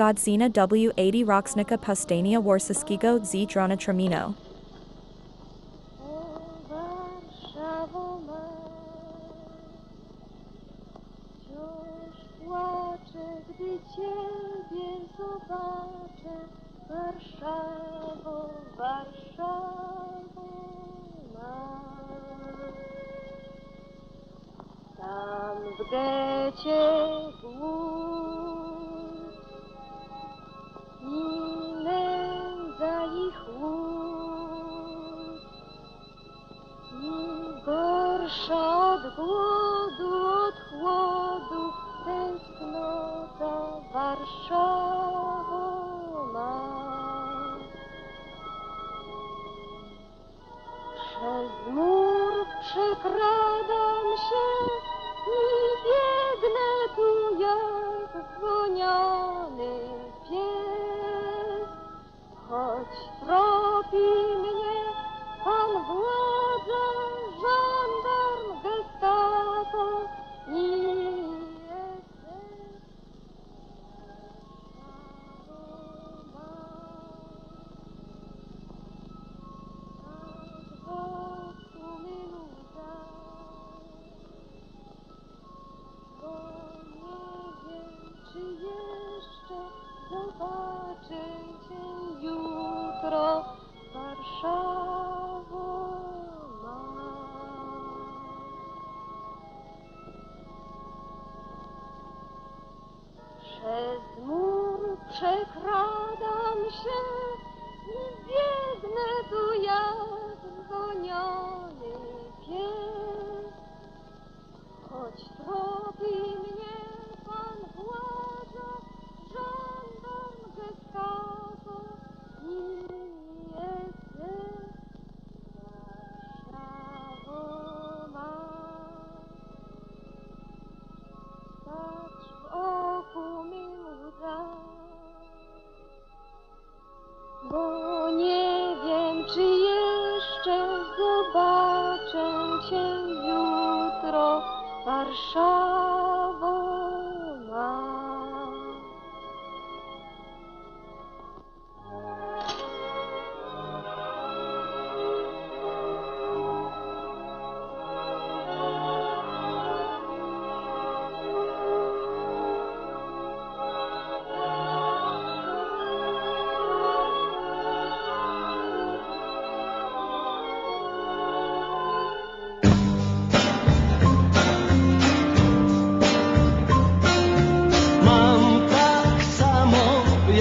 Godzina W80 Roxnica Pustania Warsiskigo Z Drona Tremino. Tam, gdzie cię show. Przekradam się zobaczę cię jutro, Warszawa.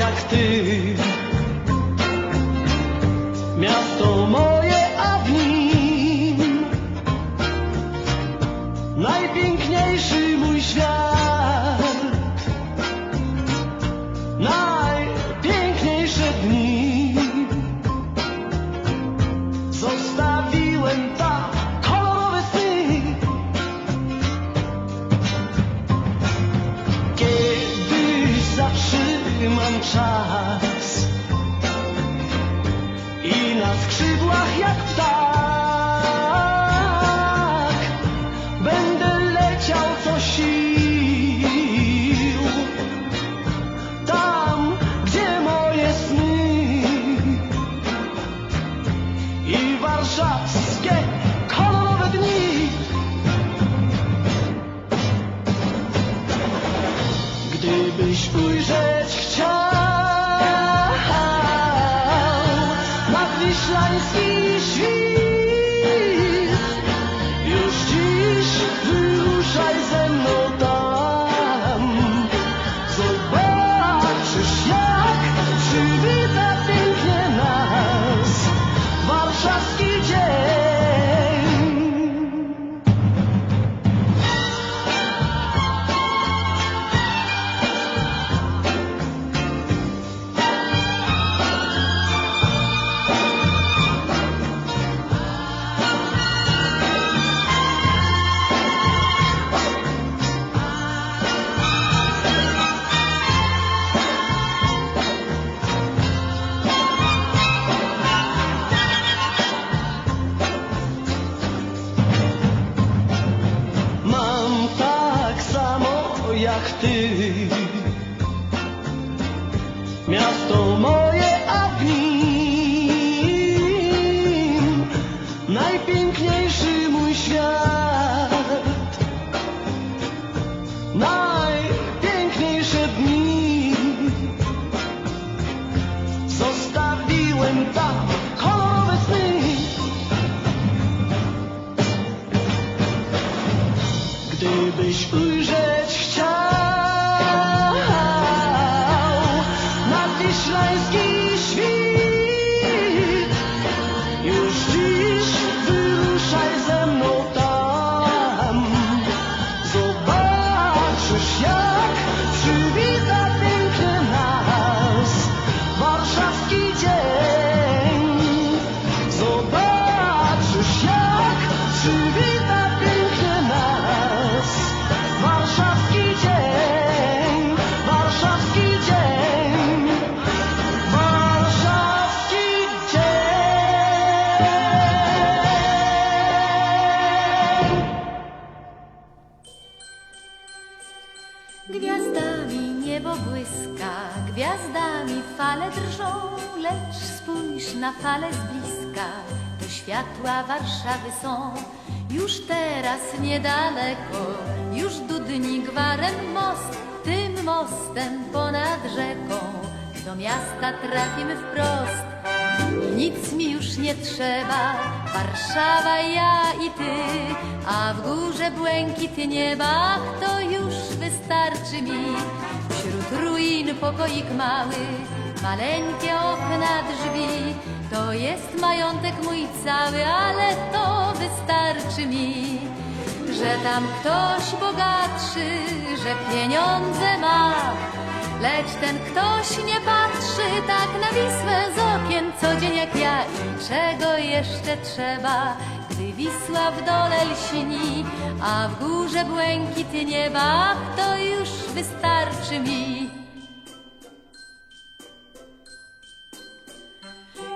jak you. you. Miasto moje, a w nim najpiękniejszy mój świat. Najpiękniejsze dni zostawiłem tam kolorowe sny. Gdybyś ujrzeć światła Warszawy są. Już teraz niedaleko, już dudni gwarem most, tym mostem ponad rzeką, do miasta trafimy wprost. Nic mi już nie trzeba, Warszawa, ja i ty, a w górze błękit nieba, to już wystarczy mi. Wśród ruin pokoik mały, maleńkie okna drzwi, to jest majątek mój cały, ale to wystarczy mi. Że tam ktoś bogatszy, że pieniądze ma, Lecz ten ktoś nie patrzy tak na Wisłę z okien co dzień jak ja i czego jeszcze trzeba, gdy Wisła w dole lśni, a w górze błękit nieba, to już wystarczy mi.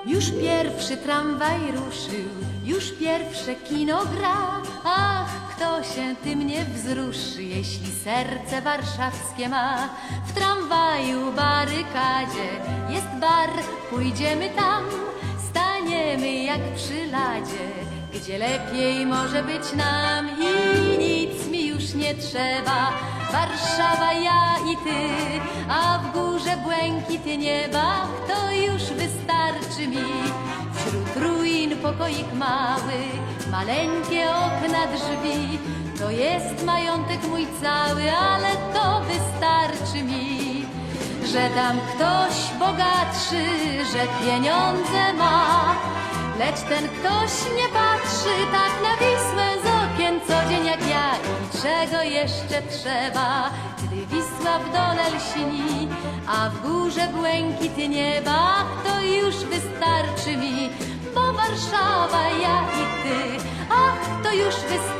Już pierwszy tramwaj ruszył, już pierwsze kino gra. Ach, kto się tym nie wzruszy, jeśli serce warszawskie ma. W tramwaju barykadzie jest bar, pójdziemy tam, staniemy jak przy ladzie, gdzie lepiej może być nam i nic mi już nie trzeba. Warszawa, ja i ty, a w górze błękit nieba, to już wystarczy mi. Wśród ruin pokoik mały, maleńkie okna drzwi, to jest majątek mój cały, ale to wystarczy mi. Że tam ktoś bogatszy, że pieniądze ma, lecz ten ktoś nie patrzy tak na Wisłę z okien co czego jeszcze trzeba, gdy Wisła w dole lśni, a w górze błękit nieba, to już wystarczy mi, bo Warszawa, ja i ty, ach, to już wystarczy.